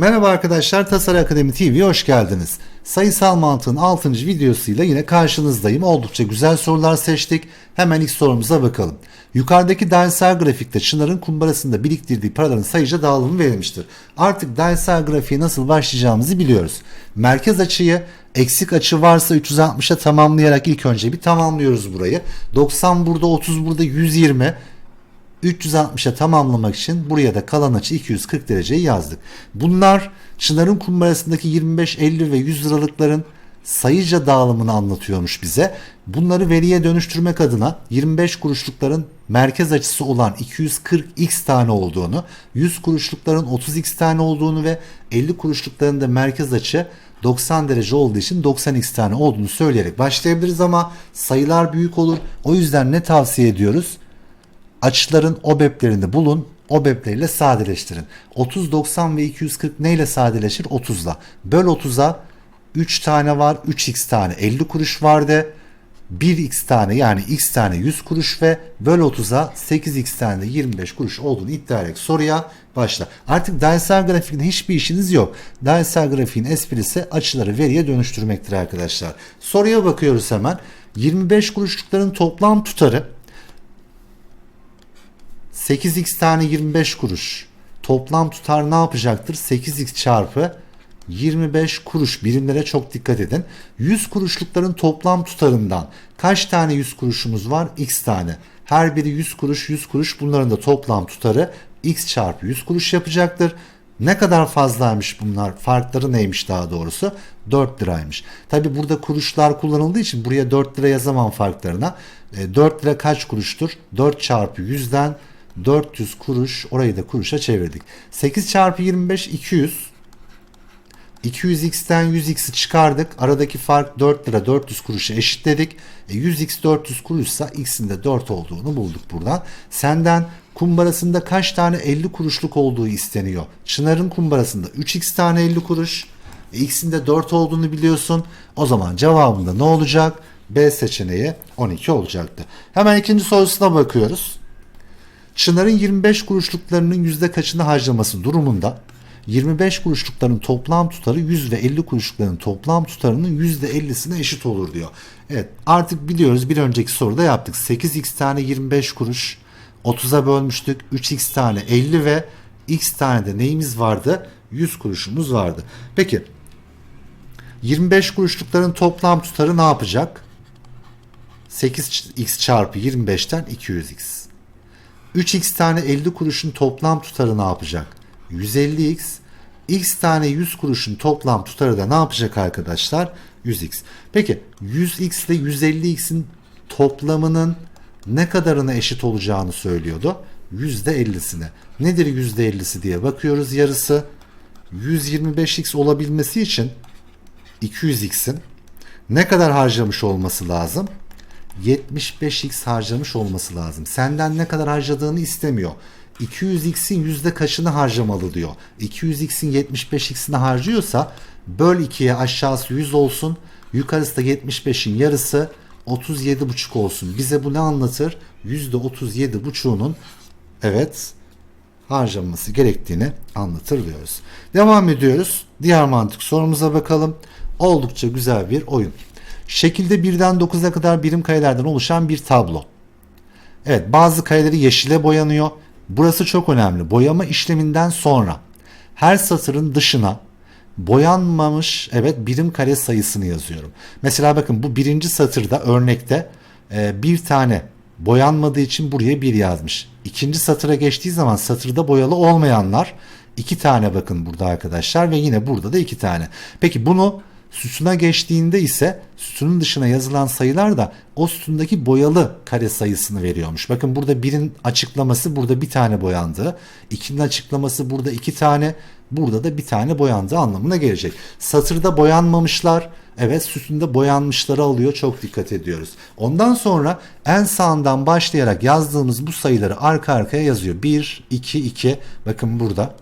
Merhaba arkadaşlar, Tasarı Akademi TV'ye hoş geldiniz. Sayısal mantığın 6. videosuyla yine karşınızdayım. Oldukça güzel sorular seçtik. Hemen ilk sorumuza bakalım. Yukarıdaki dairesel grafikte Çınar'ın kumbarasında biriktirdiği paraların sayıca dağılımı verilmiştir. Artık dairesel grafiğe nasıl başlayacağımızı biliyoruz. Merkez açıyı eksik açı varsa 360'a tamamlayarak ilk önce bir tamamlıyoruz burayı. 90 burada, 30 burada, 120. 360'a tamamlamak için buraya da kalan açı 240 dereceyi yazdık. Bunlar Çınar'ın kumbarasındaki 25, 50 ve 100 liralıkların sayıca dağılımını anlatıyormuş bize. Bunları veriye dönüştürmek adına 25 kuruşlukların merkez açısı olan 240x tane olduğunu, 100 kuruşlukların 30x tane olduğunu ve 50 kuruşlukların da merkez açı 90 derece olduğu için 90x tane olduğunu söyleyerek başlayabiliriz ama sayılar büyük olur. O yüzden ne tavsiye ediyoruz? Açıların OBEP'lerini bulun. OBEP'leriyle sadeleştirin. 30, 90 ve 240 neyle sadeleşir? 30'la. Böl 30'a 3 tane var. 3x tane 50 kuruş vardı. 1x tane yani x tane 100 kuruş ve böl 30'a 8x tane de 25 kuruş olduğunu iddia ederek soruya başla. Artık dairesel grafikte hiçbir işiniz yok. Dairesel grafiğin esprisi açıları veriye dönüştürmektir arkadaşlar. Soruya bakıyoruz hemen. 25 kuruşlukların toplam tutarı 8x tane 25 kuruş. Toplam tutar ne yapacaktır? 8x çarpı 25 kuruş birimlere çok dikkat edin. 100 kuruşlukların toplam tutarından kaç tane 100 kuruşumuz var? X tane. Her biri 100 kuruş 100 kuruş bunların da toplam tutarı x çarpı 100 kuruş yapacaktır. Ne kadar fazlaymış bunlar? Farkları neymiş daha doğrusu? 4 liraymış. Tabi burada kuruşlar kullanıldığı için buraya 4 lira yazamam farklarına. E, 4 lira kaç kuruştur? 4 çarpı 100'den 400 kuruş orayı da kuruşa çevirdik. 8 çarpı 25 200. 200x'ten 100x'i çıkardık. Aradaki fark 4 lira 400 kuruşa eşitledik. E 100x 400 kuruşsa x'in de 4 olduğunu bulduk buradan. Senden kumbarasında kaç tane 50 kuruşluk olduğu isteniyor. Çınar'ın kumbarasında 3x tane 50 kuruş. E, x'in de 4 olduğunu biliyorsun. O zaman cevabında ne olacak? B seçeneği 12 olacaktı. Hemen ikinci sorusuna bakıyoruz. Çınar'ın 25 kuruşluklarının yüzde kaçını harcaması durumunda 25 kuruşlukların toplam tutarı 100 ve 50 kuruşlukların toplam tutarının yüzde 50'sine eşit olur diyor. Evet artık biliyoruz bir önceki soruda yaptık. 8x tane 25 kuruş 30'a bölmüştük. 3x tane 50 ve x tane de neyimiz vardı? 100 kuruşumuz vardı. Peki 25 kuruşlukların toplam tutarı ne yapacak? 8x çarpı 25'ten 200x. 3x tane 50 kuruşun toplam tutarı ne yapacak? 150x. x tane 100 kuruşun toplam tutarı da ne yapacak arkadaşlar? 100x. Peki 100x ile 150x'in toplamının ne kadarına eşit olacağını söylüyordu. %50'sine. Nedir %50'si diye bakıyoruz yarısı. 125x olabilmesi için 200x'in ne kadar harcamış olması lazım? 75x harcamış olması lazım. Senden ne kadar harcadığını istemiyor. 200x'in yüzde kaçını harcamalı diyor. 200x'in 75x'ini harcıyorsa böl 2'ye aşağısı 100 olsun. Yukarısı da 75'in yarısı 37,5 olsun. Bize bu ne anlatır? %37,5'unun evet harcaması gerektiğini anlatır diyoruz. Devam ediyoruz. Diğer mantık sorumuza bakalım. Oldukça güzel bir oyun. Şekilde birden 9'a kadar birim karelerden oluşan bir tablo. Evet bazı kareleri yeşile boyanıyor. Burası çok önemli. Boyama işleminden sonra her satırın dışına boyanmamış evet birim kare sayısını yazıyorum. Mesela bakın bu birinci satırda örnekte e, bir tane boyanmadığı için buraya bir yazmış. İkinci satıra geçtiği zaman satırda boyalı olmayanlar iki tane bakın burada arkadaşlar ve yine burada da iki tane. Peki bunu Sütuna geçtiğinde ise sütunun dışına yazılan sayılar da o sütundaki boyalı kare sayısını veriyormuş. Bakın burada birin açıklaması burada bir tane boyandı. İkinin açıklaması burada iki tane. Burada da bir tane boyandığı anlamına gelecek. Satırda boyanmamışlar. Evet sütunda boyanmışları alıyor. Çok dikkat ediyoruz. Ondan sonra en sağından başlayarak yazdığımız bu sayıları arka arkaya yazıyor. 1, 2, 2. Bakın burada.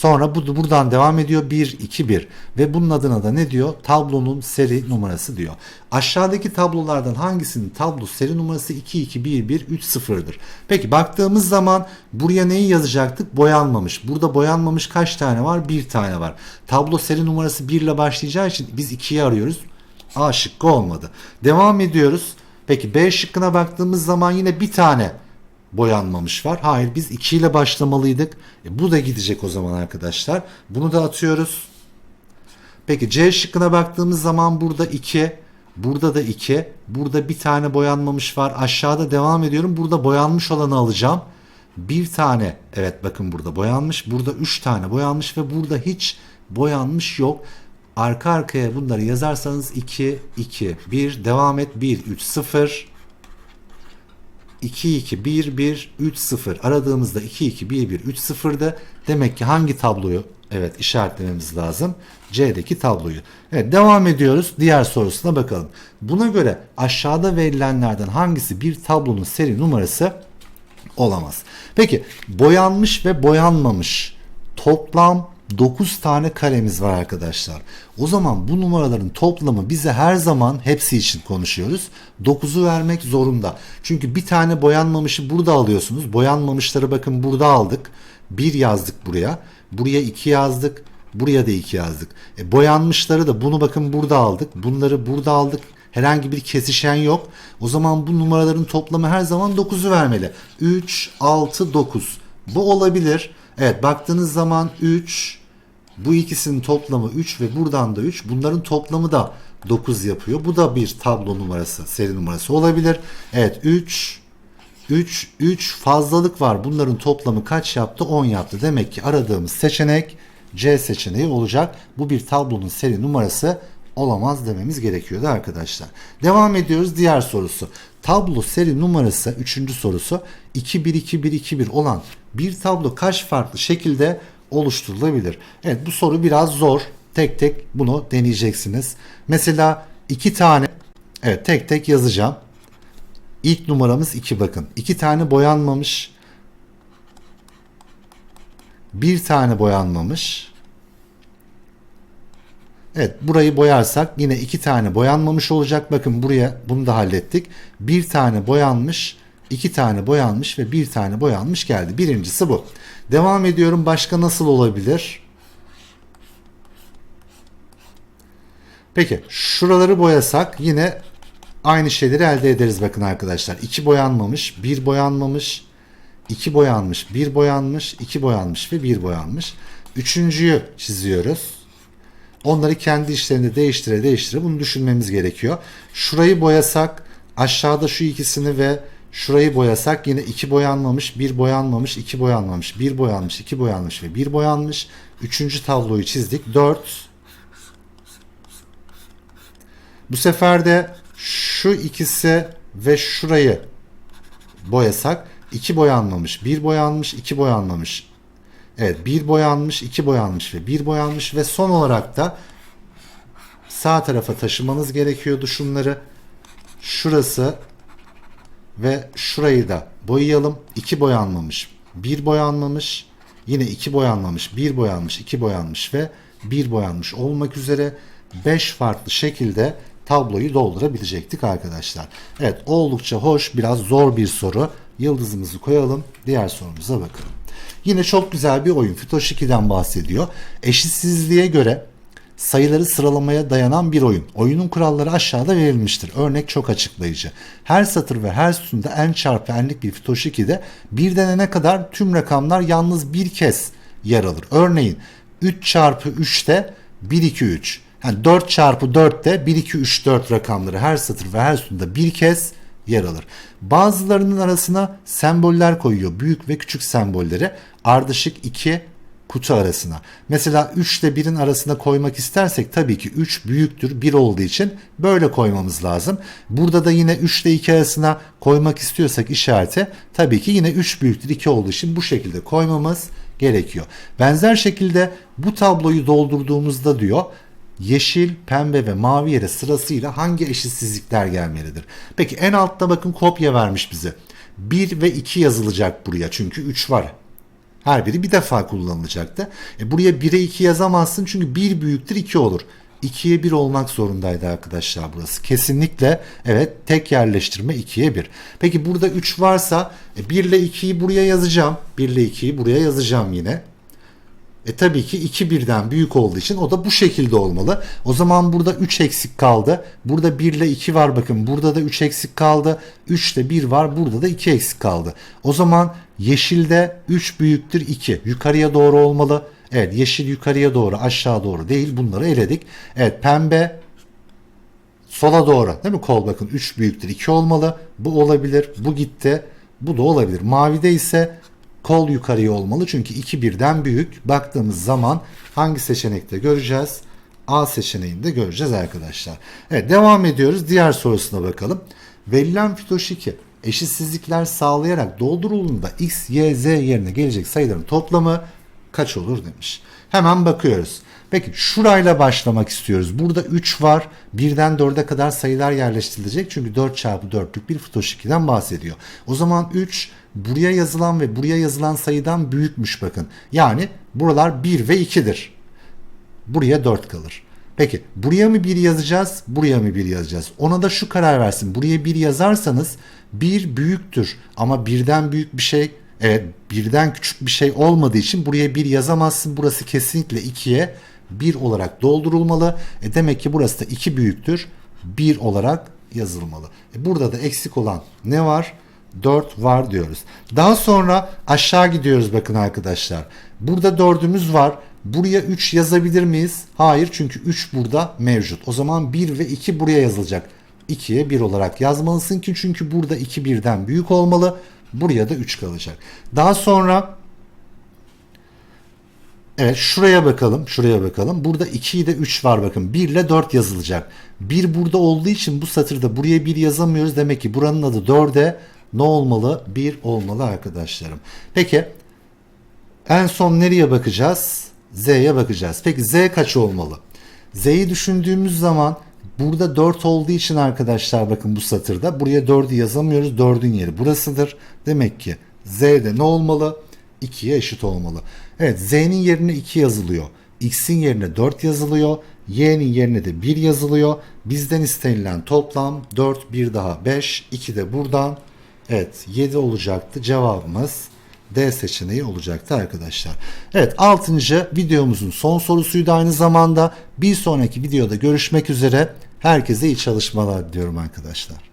Sonra bu buradan devam ediyor 1 2 1 ve bunun adına da ne diyor? Tablonun seri numarası diyor. Aşağıdaki tablolardan hangisinin tablo seri numarası 2 2 1 1 3 0'dır? Peki baktığımız zaman buraya neyi yazacaktık? Boyanmamış. Burada boyanmamış kaç tane var? Bir tane var. Tablo seri numarası 1 ile başlayacağı için biz 2'yi arıyoruz. A şıkkı olmadı. Devam ediyoruz. Peki B şıkkına baktığımız zaman yine bir tane boyanmamış var. Hayır biz 2 ile başlamalıydık. E, bu da gidecek o zaman arkadaşlar. Bunu da atıyoruz. Peki C şıkkına baktığımız zaman burada 2, burada da 2, burada bir tane boyanmamış var. Aşağıda devam ediyorum. Burada boyanmış olanı alacağım. Bir tane evet bakın burada boyanmış. Burada 3 tane boyanmış ve burada hiç boyanmış yok. Arka arkaya bunları yazarsanız 2, 2, 1, devam et 1, 3, 0, 2 2 1 1 3 0 aradığımızda 2 2 1 1 3 0'da demek ki hangi tabloyu evet işaretlememiz lazım? C'deki tabloyu. Evet devam ediyoruz. Diğer sorusuna bakalım. Buna göre aşağıda verilenlerden hangisi bir tablonun seri numarası olamaz? Peki boyanmış ve boyanmamış toplam 9 tane karemiz var arkadaşlar. O zaman bu numaraların toplamı bize her zaman hepsi için konuşuyoruz. 9'u vermek zorunda. Çünkü bir tane boyanmamışı burada alıyorsunuz. Boyanmamışları bakın burada aldık. 1 yazdık buraya. Buraya 2 yazdık. Buraya da 2 yazdık. E, boyanmışları da bunu bakın burada aldık. Bunları burada aldık. Herhangi bir kesişen yok. O zaman bu numaraların toplamı her zaman 9'u vermeli. 3, 6, 9. Bu olabilir. Evet baktığınız zaman 3, bu ikisinin toplamı 3 ve buradan da 3. Bunların toplamı da 9 yapıyor. Bu da bir tablo numarası, seri numarası olabilir. Evet 3, 3, 3 fazlalık var. Bunların toplamı kaç yaptı? 10 yaptı. Demek ki aradığımız seçenek C seçeneği olacak. Bu bir tablonun seri numarası olamaz dememiz gerekiyordu arkadaşlar. Devam ediyoruz diğer sorusu. Tablo seri numarası 3. sorusu 212121 olan bir tablo kaç farklı şekilde oluşturulabilir? Evet bu soru biraz zor. Tek tek bunu deneyeceksiniz. Mesela iki tane evet tek tek yazacağım. İlk numaramız 2 bakın. 2 tane boyanmamış. Bir tane boyanmamış. Evet burayı boyarsak yine iki tane boyanmamış olacak. Bakın buraya bunu da hallettik. Bir tane boyanmış, iki tane boyanmış ve bir tane boyanmış geldi. Birincisi bu. Devam ediyorum. Başka nasıl olabilir? Peki şuraları boyasak yine aynı şeyleri elde ederiz bakın arkadaşlar. İki boyanmamış, bir boyanmamış, iki boyanmış, bir boyanmış, iki boyanmış ve bir boyanmış. Üçüncüyü çiziyoruz. Onları kendi işlerinde değiştire değiştire bunu düşünmemiz gerekiyor. Şurayı boyasak aşağıda şu ikisini ve şurayı boyasak yine iki boyanmamış, bir boyanmamış, iki boyanmamış, bir boyanmış, iki boyanmış ve bir boyanmış. Üçüncü tabloyu çizdik. Dört. Bu sefer de şu ikisi ve şurayı boyasak iki boyanmamış, bir boyanmış, iki boyanmamış, Evet bir boyanmış, iki boyanmış ve bir boyanmış ve son olarak da sağ tarafa taşımanız gerekiyordu şunları. Şurası ve şurayı da boyayalım. İki boyanmamış, bir boyanmamış, yine iki boyanmamış, bir boyanmış, iki boyanmış ve bir boyanmış olmak üzere 5 farklı şekilde tabloyu doldurabilecektik arkadaşlar. Evet oldukça hoş, biraz zor bir soru. Yıldızımızı koyalım. Diğer sorumuza bakalım. Yine çok güzel bir oyun. Fitoş 2'den bahsediyor. Eşitsizliğe göre sayıları sıralamaya dayanan bir oyun. Oyunun kuralları aşağıda verilmiştir. Örnek çok açıklayıcı. Her satır ve her sütunda n çarpı n'lik bir Fitoş 2'de birden n'e kadar tüm rakamlar yalnız bir kez yer alır. Örneğin 3 çarpı 3'te 1 2 3. Yani 4 çarpı 4'te 1 2 3 4 rakamları her satır ve her sütunda bir kez yer alır. Bazılarının arasına semboller koyuyor. Büyük ve küçük sembolleri ardışık iki kutu arasına. Mesela 3 ile 1'in arasına koymak istersek tabii ki 3 büyüktür 1 olduğu için böyle koymamız lazım. Burada da yine 3 ile 2 arasına koymak istiyorsak işareti tabii ki yine 3 büyüktür 2 olduğu için bu şekilde koymamız gerekiyor. Benzer şekilde bu tabloyu doldurduğumuzda diyor yeşil, pembe ve mavi yere sırasıyla hangi eşitsizlikler gelmelidir? Peki en altta bakın kopya vermiş bize. 1 ve 2 yazılacak buraya çünkü 3 var. Her biri bir defa kullanılacaktı. E buraya 1'e 2 yazamazsın çünkü 1 büyüktür 2 olur. 2'ye 1 olmak zorundaydı arkadaşlar burası. Kesinlikle evet tek yerleştirme 2'ye 1. Peki burada 3 varsa e 1 ile 2'yi buraya yazacağım. 1 ile 2'yi buraya yazacağım yine. E tabii ki 2 birden büyük olduğu için o da bu şekilde olmalı. O zaman burada 3 eksik kaldı. Burada 1 ile 2 var bakın. Burada da 3 eksik kaldı. 3 ile 1 var. Burada da 2 eksik kaldı. O zaman yeşilde 3 büyüktür 2. Yukarıya doğru olmalı. Evet yeşil yukarıya doğru aşağı doğru değil. Bunları eledik. Evet pembe sola doğru değil mi kol bakın 3 büyüktür 2 olmalı. Bu olabilir. Bu gitti. Bu da olabilir. Mavide ise kol yukarıya olmalı çünkü 2 birden büyük. Baktığımız zaman hangi seçenekte göreceğiz? A seçeneğinde göreceğiz arkadaşlar. Evet devam ediyoruz. Diğer sorusuna bakalım. Verilen fitoşiki eşitsizlikler sağlayarak doldurulduğunda x, y, z yerine gelecek sayıların toplamı kaç olur demiş. Hemen bakıyoruz. Peki şurayla başlamak istiyoruz. Burada 3 var. 1'den 4'e kadar sayılar yerleştirilecek. Çünkü 4 çarpı 4'lük bir fitoşikiden bahsediyor. O zaman 3 buraya yazılan ve buraya yazılan sayıdan büyükmüş bakın. Yani buralar 1 ve 2'dir. Buraya 4 kalır. Peki buraya mı 1 yazacağız? Buraya mı 1 yazacağız? Ona da şu karar versin. Buraya 1 yazarsanız 1 büyüktür. Ama birden büyük bir şey evet birden küçük bir şey olmadığı için buraya 1 yazamazsın. Burası kesinlikle 2'ye 1 olarak doldurulmalı. E demek ki burası da 2 büyüktür. 1 olarak yazılmalı. E burada da eksik olan ne var? 4 var diyoruz. Daha sonra aşağı gidiyoruz bakın arkadaşlar. Burada 4'ümüz var. Buraya 3 yazabilir miyiz? Hayır çünkü 3 burada mevcut. O zaman 1 ve 2 buraya yazılacak. 2'ye 1 olarak yazmalısın ki çünkü burada 2 birden büyük olmalı. Buraya da 3 kalacak. Daha sonra Evet şuraya bakalım. Şuraya bakalım. Burada 2 ile 3 var bakın. 1 ile 4 yazılacak. 1 burada olduğu için bu satırda buraya 1 yazamıyoruz. Demek ki buranın adı 4'e ne olmalı? 1 olmalı arkadaşlarım. Peki en son nereye bakacağız? Z'ye bakacağız. Peki Z kaç olmalı? Z'yi düşündüğümüz zaman burada 4 olduğu için arkadaşlar bakın bu satırda buraya 4'ü yazamıyoruz. 4'ün yeri burasıdır. Demek ki Z'de ne olmalı? 2'ye eşit olmalı. Evet Z'nin yerine 2 yazılıyor. X'in yerine 4 yazılıyor. Y'nin yerine de 1 yazılıyor. Bizden istenilen toplam 4, 1 daha 5, 2 de buradan. Evet 7 olacaktı. Cevabımız D seçeneği olacaktı arkadaşlar. Evet 6. videomuzun son sorusuydu aynı zamanda. Bir sonraki videoda görüşmek üzere. Herkese iyi çalışmalar diliyorum arkadaşlar.